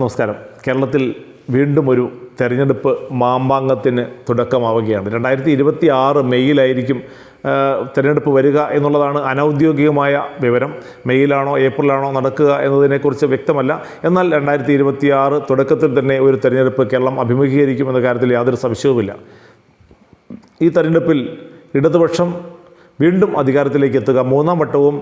നമസ്കാരം. കേരളത്തിൽ വീണ്ടും ഒരു തെരഞ്ഞെടുപ്പ് മാമ്പാങ്കത്തിന് തുടക്കമാവുകയാണ്. രണ്ടായിരത്തി ഇരുപത്തി ആറ് മെയ്യിലായിരിക്കും തിരഞ്ഞെടുപ്പ് വരിക എന്നുള്ളതാണ് അനൗദ്യോഗികമായ വിവരം. മെയ്യിലാണോ ഏപ്രിലാണോ നടക്കുക എന്നതിനെക്കുറിച്ച് വ്യക്തമല്ല. എന്നാൽ രണ്ടായിരത്തി ഇരുപത്തി ആറ് തുടക്കത്തിൽ തന്നെ ഒരു തിരഞ്ഞെടുപ്പ് കേരളം അഭിമുഖീകരിക്കും എന്ന കാര്യത്തിൽ യാതൊരു സംശയവുമില്ല. ഈ തെരഞ്ഞെടുപ്പിൽ ഇടതുപക്ഷം വീണ്ടും അധികാരത്തിലേക്ക് എത്തുക. മൂന്നാം വട്ടവും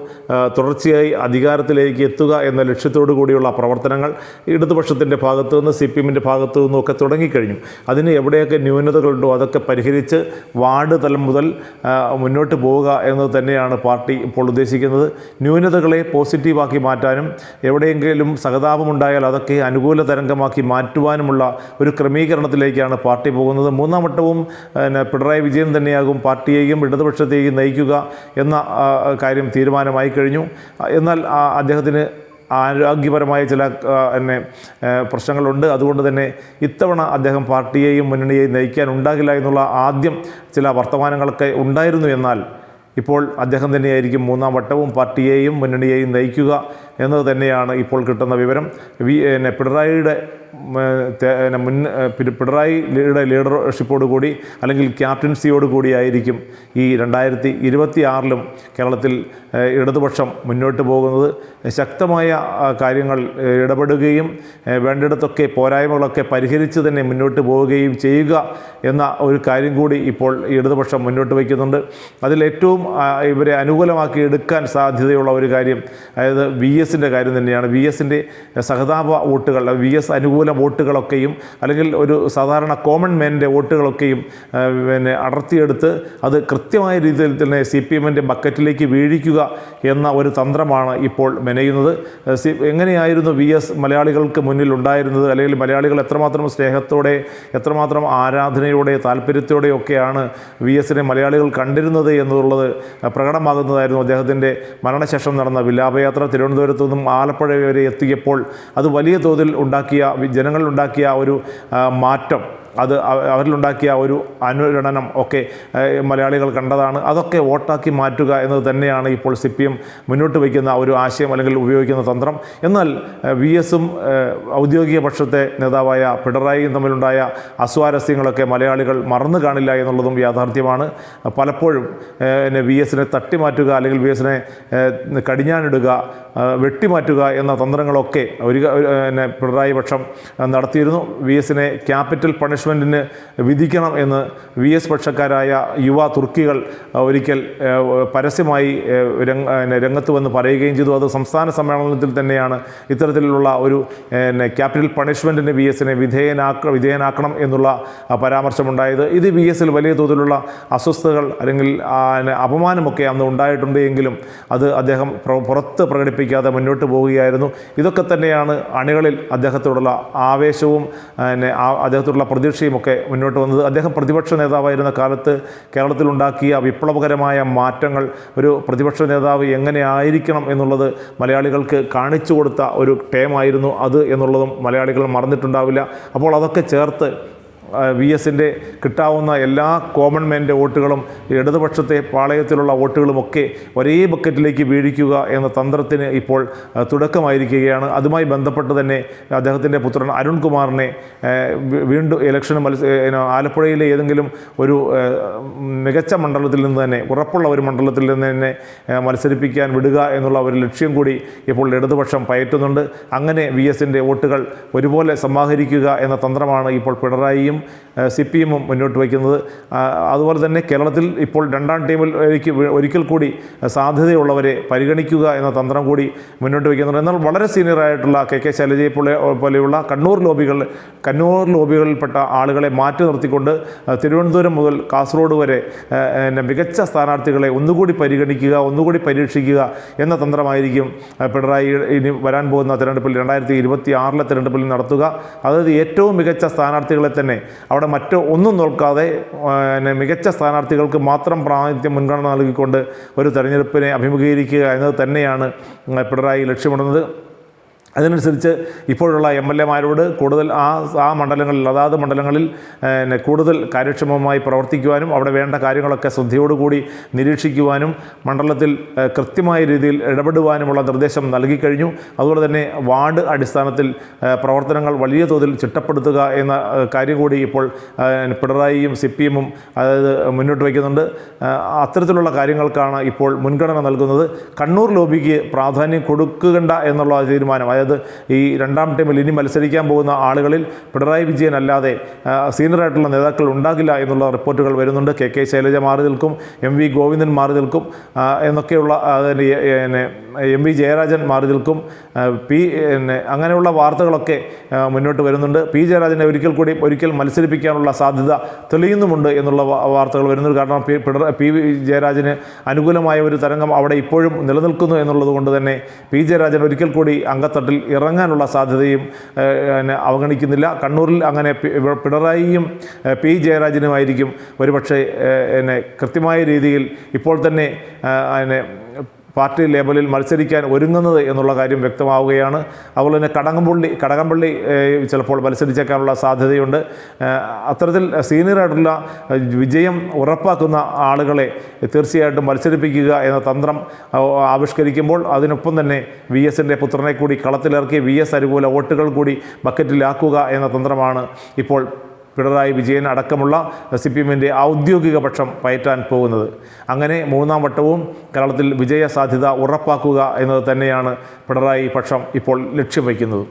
തുടർച്ചയായി അധികാരത്തിലേക്ക് എത്തുക എന്ന ലക്ഷ്യത്തോടു കൂടിയുള്ള പ്രവർത്തനങ്ങൾ ഇടതുപക്ഷത്തിന്റെ ഭാഗത്തു നിന്ന് സി പി എമ്മിന്റെ ഭാഗത്തു നിന്നും ഒക്കെ തുടങ്ങിക്കഴിഞ്ഞു. അതിന് എവിടെയൊക്കെ ന്യൂനതകളുണ്ടോ അതൊക്കെ പരിഹരിച്ച് വാർഡ് തലം മുതൽ മുന്നോട്ട് പോവുക എന്നത് തന്നെയാണ് പാർട്ടി ഇപ്പോൾ ഉദ്ദേശിക്കുന്നത്. ന്യൂനതകളെ പോസിറ്റീവാക്കി മാറ്റാനും എവിടെയെങ്കിലും സഹതാപമുണ്ടായാൽ അതൊക്കെ അനുകൂല തരംഗമാക്കി മാറ്റുവാനുമുള്ള ഒരു ക്രമീകരണത്തിലേക്കാണ് പാർട്ടി പോകുന്നത്. മൂന്നാം വട്ടവും പിണറായി വിജയൻ തന്നെയാകും പാർട്ടിയെയും ഇടതുപക്ഷത്തെയും നയിക്കുക എന്ന കാര്യം തീരുമാനമായി കഴിഞ്ഞു. എന്നാൽ അദ്ദേഹത്തിന് ആരോഗ്യപരമായ ചില എന്നെ പ്രശ്നങ്ങളുണ്ട്. അതുകൊണ്ട് തന്നെ ഇത്തവണ അദ്ദേഹം പാർട്ടിയെയും മുന്നണിയെയും നയിക്കാൻ ഉണ്ടാകില്ല എന്നുള്ള ആദ്യം ചില വർത്തമാനങ്ങളൊക്കെ ഉണ്ടായിരുന്നു. എന്നാൽ ഇപ്പോൾ അദ്ദേഹം തന്നെയായിരിക്കും മൂന്നാം വട്ടവും പാർട്ടിയെയും മുന്നണിയെയും നയിക്കുക എന്നത് തന്നെയാണ് ഇപ്പോൾ കിട്ടുന്ന വിവരം. വി പിന്നെ പിണറായിയുടെ മുൻ പിണറായിയുടെ ലീഡർഷിപ്പോട് കൂടി അല്ലെങ്കിൽ ക്യാപ്റ്റൻസിയോട് കൂടിയായിരിക്കും ഈ രണ്ടായിരത്തി ഇരുപത്തി ആറിലും കേരളത്തിൽ ഇടതുപക്ഷം മുന്നോട്ട് പോകുന്നത്. ശക്തമായ കാര്യങ്ങൾ ഇടപെടുകയും വേണ്ടിടത്തൊക്കെ പോരായ്മകളൊക്കെ പരിഹരിച്ച് തന്നെ മുന്നോട്ട് പോവുകയും ചെയ്യുക എന്ന ഒരു കാര്യം കൂടി ഇപ്പോൾ ഇടതുപക്ഷം മുന്നോട്ട് വയ്ക്കുന്നുണ്ട്. അതിൽ ഏറ്റവും ഇവരെ അനുകൂലമാക്കി എടുക്കാൻ സാധ്യതയുള്ള ഒരു കാര്യം അതായത് വി എസിന്റെ കാര്യം തന്നെയാണ്. വി എസിന്റെ സഹതാപ വോട്ടുകൾ വി എസ് അനുകൂല വോട്ടുകളൊക്കെയും അല്ലെങ്കിൽ ഒരു സാധാരണ കോമൺ മാന്റെ വോട്ടുകളൊക്കെയും പിന്നെ അടർത്തിയെടുത്ത് അത് കൃത്യമായ രീതിയിൽ തന്നെ സി പി എമ്മിന്റെ ബക്കറ്റിലേക്ക് വീഴിക്കുക എന്ന ഒരു തന്ത്രമാണ് ഇപ്പോൾ മെനയുന്നത്. സി എങ്ങനെയായിരുന്നു വി എസ് മലയാളികൾക്ക് മുന്നിൽ ഉണ്ടായിരുന്നത്? അല്ലെങ്കിൽ മലയാളികൾ എത്രമാത്രം സ്നേഹത്തോടെ എത്രമാത്രം ആരാധനയോടെ താല്പര്യത്തോടെ ഒക്കെയാണ് വി എസിനെ മലയാളികൾ കണ്ടിരുന്നത് എന്നുള്ളത് പ്രകടമാകുന്നതായിരുന്നു അദ്ദേഹത്തിന്റെ മരണശേഷം നടന്ന വിലാപയാത്ര. തിരുവനന്തപുരത്തു നിന്നും ആലപ്പുഴ വരെ എത്തിയപ്പോൾ അത് വലിയ തോതിൽ ഉണ്ടാക്കിയ ജനങ്ങളിലുണ്ടാക്കിയ ഒരു മാറ്റം. അത് അവ- അവരിലുണ്ടാക്കിയ ഒരു അനുരണനം ഒക്കെ മലയാളികൾ കണ്ടതാണ്. അതൊക്കെ വോട്ടാക്കി മാറ്റുക എന്നത് തന്നെയാണ് ഇപ്പോൾ സി പി എം മുന്നോട്ട് വയ്ക്കുന്ന ഒരു ആശയം അല്ലെങ്കിൽ ഉപയോഗിക്കുന്ന തന്ത്രം. എന്നാൽ വി എസും ഔദ്യോഗിക പക്ഷത്തെ നേതാവായ പിണറായിയും തമ്മിലുണ്ടായ അസ്വാരസ്യങ്ങളൊക്കെ മലയാളികൾ മറന്നു കാണില്ല എന്നുള്ളതും യാഥാർത്ഥ്യമാണ്. പലപ്പോഴും പിന്നെ വി എസിനെ തട്ടിമാറ്റുക അല്ലെങ്കിൽ വി എസിനെ കടിഞ്ഞാനിടുക വെട്ടിമാറ്റുക എന്ന തന്ത്രങ്ങളൊക്കെ ഒരു പിണറായി പക്ഷം നടത്തിയിരുന്നു. വി എസിനെ ക്യാപിറ്റൽ പണിഷ്മെന്റിന് വിധിക്കണം എന്ന് വി എസ് പക്ഷക്കാരായ യുവ തുർക്കികൾ ഒരിക്കൽ പരസ്യമായി രംഗത്ത് വന്ന് പറയുകയും ചെയ്തു. അത് സംസ്ഥാന സമ്മേളനത്തിൽ തന്നെയാണ് ഇത്തരത്തിലുള്ള ഒരു ക്യാപിറ്റൽ പണിഷ്മെന്റിന് വി എസിനെ വിധേയനാക്ക വിധേയനാക്കണം എന്നുള്ള പരാമർശമുണ്ടായത്. ഇത് വി എസിൽ വലിയ തോതിലുള്ള അസ്വസ്ഥതകൾ അല്ലെങ്കിൽ അപമാനമൊക്കെ അന്ന് ഉണ്ടായിട്ടുണ്ട് എങ്കിലും അത് അദ്ദേഹം പുറത്ത് പ്രകടിപ്പിക്കാതെ മുന്നോട്ട് പോവുകയായിരുന്നു ഇതൊക്കെ തന്നെയാണ് അണികളിൽ അദ്ദേഹത്തോടുള്ള ആവേശവും അദ്ദേഹത്തോടുള്ള പ്രതീക്ഷയും ഒക്കെ മുന്നോട്ട് വന്നത്. അദ്ദേഹം പ്രതിപക്ഷ നേതാവായിരുന്ന കാലത്ത് കേരളത്തിലുണ്ടാക്കിയ വിപ്ലവകരമായ മാറ്റങ്ങൾ ഒരു പ്രതിപക്ഷ നേതാവ് എങ്ങനെ ആയിരിക്കണം എന്നുള്ളത് മലയാളികൾക്ക് കാണിച്ചു കൊടുത്ത ഒരു ടേമായിരുന്നു അത് എന്നുള്ളതും മലയാളികൾ മറന്നിട്ടുണ്ടാവില്ല. അപ്പോൾ അതൊക്കെ ചേർത്ത് വി എസിന്റെ കിട്ടാവുന്ന എല്ലാ കോമൺ മാന്റെ വോട്ടുകളും ഇടതുപക്ഷത്തെ പാളയത്തിലുള്ള വോട്ടുകളുമൊക്കെ ഒരേ ബക്കറ്റിലേക്ക് വീഴിക്കുക എന്ന തന്ത്രത്തിന് ഇപ്പോൾ തുടക്കമായിരിക്കുകയാണ്. അതുമായി ബന്ധപ്പെട്ട് തന്നെ അദ്ദേഹത്തിന്റെ പുത്രൻ അരുൺകുമാറിനെ വീണ്ടും ഇലക്ഷൻ മത്സ ആലപ്പുഴയിലെ ഏതെങ്കിലും ഒരു മികച്ച മണ്ഡലത്തിൽ നിന്ന് തന്നെ ഉറപ്പുള്ള ഒരു മണ്ഡലത്തിൽ നിന്ന് തന്നെ മത്സരിപ്പിക്കാൻ വിടുക എന്നുള്ള ഒരു ലക്ഷ്യം കൂടി ഇപ്പോൾ ഇടതുപക്ഷം പയറ്റുന്നുണ്ട്. അങ്ങനെ വി എസിന്റെ വോട്ടുകൾ ഒരുപോലെ സമാഹരിക്കുക എന്ന തന്ത്രമാണ് ഇപ്പോൾ പിണറായിയും സി പി എമ്മും മുന്നോട്ട് വയ്ക്കുന്നത്. അതുപോലെ തന്നെ കേരളത്തിൽ ഇപ്പോൾ രണ്ടാം ടീമിൽ ഒരിക്കൽ കൂടി സാധ്യതയുള്ളവരെ പരിഗണിക്കുക എന്ന തന്ത്രം കൂടി മുന്നോട്ട് വയ്ക്കുന്നുണ്ട്. എന്നാൽ വളരെ സീനിയറായിട്ടുള്ള കെ കെ ശൈലജയെ പോലെ പോലെയുള്ള കണ്ണൂർ ലോബികൾ കണ്ണൂർ ലോബികളിൽപ്പെട്ട ആളുകളെ മാറ്റി നിർത്തിക്കൊണ്ട് തിരുവനന്തപുരം മുതൽ കാസർഗോഡ് വരെ പിന്നെ മികച്ച സ്ഥാനാർത്ഥികളെ ഒന്നുകൂടി പരിഗണിക്കുക ഒന്നുകൂടി പരീക്ഷിക്കുക എന്ന തന്ത്രമായിരിക്കും പിണറായി ഇനി വരാൻ പോകുന്ന തിരഞ്ഞെടുപ്പിൽ രണ്ടായിരത്തി ഇരുപത്തി ആറിലെ തിരഞ്ഞെടുപ്പിൽ നടത്തുക. അതായത് ഏറ്റവും മികച്ച സ്ഥാനാർത്ഥികളെ തന്നെ അവിടെ മറ്റോ ഒന്നും നോക്കാതെ പിന്നെ മികച്ച സ്ഥാനാർത്ഥികൾക്ക് മാത്രം പ്രാതിനിധ്യം മുൻഗണന നൽകിക്കൊണ്ട് ഒരു തെരഞ്ഞെടുപ്പിനെ അഭിമുഖീകരിക്കുക എന്നത് തന്നെയാണ് പിണറായി ലക്ഷ്യമിടുന്നത്. അതിനനുസരിച്ച് ഇപ്പോഴുള്ള എം എൽ എമാരോട് കൂടുതൽ ആ ആ മണ്ഡലങ്ങളിൽ അതാത് മണ്ഡലങ്ങളിൽ കൂടുതൽ കാര്യക്ഷമമായി പ്രവർത്തിക്കുവാനും അവിടെ വേണ്ട കാര്യങ്ങളൊക്കെ ശ്രദ്ധയോടുകൂടി നിരീക്ഷിക്കുവാനും മണ്ഡലത്തിൽ കൃത്യമായ രീതിയിൽ ഇടപെടുവാനുമുള്ള നിർദ്ദേശം നൽകിക്കഴിഞ്ഞു. അതുപോലെ തന്നെ വാർഡ് അടിസ്ഥാനത്തിൽ പ്രവർത്തനങ്ങൾ വലിയ തോതിൽ ചിട്ടപ്പെടുത്തുക എന്ന കാര്യം കൂടി ഇപ്പോൾ പിണറായിയും സി പി എമ്മും അതായത് മുന്നോട്ട് വയ്ക്കുന്നുണ്ട്. അത്തരത്തിലുള്ള കാര്യങ്ങൾക്കാണ് ഇപ്പോൾ മുൻഗണന നൽകുന്നത്. കണ്ണൂർ ലോബിക്ക് പ്രാധാന്യം കൊടുക്കേണ്ട എന്നുള്ള തീരുമാനം അതായത് ഈ രണ്ടാം ടീമിൽ ഇനി മത്സരിക്കാൻ പോകുന്ന ആളുകളിൽ പിണറായി വിജയൻ അല്ലാതെ സീനിയറായിട്ടുള്ള നേതാക്കൾ ഉണ്ടാകില്ല എന്നുള്ള റിപ്പോർട്ടുകൾ വരുന്നുണ്ട്. കെ കെ ശൈലജ മാറി നിൽക്കും എം വി ഗോവിന്ദൻ മാറി നിൽക്കും എന്നൊക്കെയുള്ള എം വി ജയരാജൻ മാറി നിൽക്കും പി അങ്ങനെയുള്ള വാർത്തകളൊക്കെ മുന്നോട്ട് വരുന്നുണ്ട്. പി ജയരാജനെ ഒരിക്കൽ കൂടി ഒരിക്കൽ മത്സരിപ്പിക്കാനുള്ള സാധ്യത തെളിയുന്നുമുണ്ട് എന്നുള്ള വാർത്തകൾ വരുന്നുണ്ട്. കാരണം പി പിണറാ പി ജയരാജന് അനുകൂലമായ ഒരു തരംഗം അവിടെ ഇപ്പോഴും നിലനിൽക്കുന്നു എന്നുള്ളത് കൊണ്ട് തന്നെ പി ജയരാജൻ ഒരിക്കൽ കൂടി ഇറങ്ങാനുള്ള സാധ്യതയും അവഗണിക്കുന്നില്ല. കണ്ണൂരിൽ അങ്ങനെ പിണറായിയും പി ജയരാജനുമായിരിക്കും ഒരുപക്ഷെ എന്നെ കൃത്യമായ രീതിയിൽ ഇപ്പോൾ തന്നെ പിന്നെ പാർട്ടി ലേബലിൽ മത്സരിക്കാൻ ഒരുങ്ങുന്നത് എന്നുള്ള കാര്യം വ്യക്തമാവുകയാണ്. അതുപോലെ തന്നെ കടകംപള്ളി കടകംപള്ളി ചിലപ്പോൾ മത്സരിച്ചേക്കാനുള്ള സാധ്യതയുണ്ട്. അത്തരത്തിൽ സീനിയറായിട്ടുള്ള വിജയം ഉറപ്പാക്കുന്ന ആളുകളെ തീർച്ചയായിട്ടും മത്സരിപ്പിക്കുക എന്ന തന്ത്രം ആവിഷ്കരിക്കുമ്പോൾ അതിനൊപ്പം തന്നെ വി എസിന്റെ പുത്രനെ കൂടി കളത്തിലിറക്കി വി എസ് അനുകൂല വോട്ടുകൾ കൂടി ബക്കറ്റിലാക്കുക എന്ന തന്ത്രമാണ് ഇപ്പോൾ പിണറായി വിജയൻ അടക്കമുള്ള സി പി എമ്മിന്റെ ഔദ്യോഗിക പക്ഷം പയറ്റാൻ പോകുന്നത്. അങ്ങനെ മൂന്നാം വട്ടവും കേരളത്തിൽ വിജയ സാധ്യത ഉറപ്പാക്കുക എന്നത് തന്നെയാണ് പിണറായി പക്ഷം ഇപ്പോൾ ലക്ഷ്യം വയ്ക്കുന്നത്.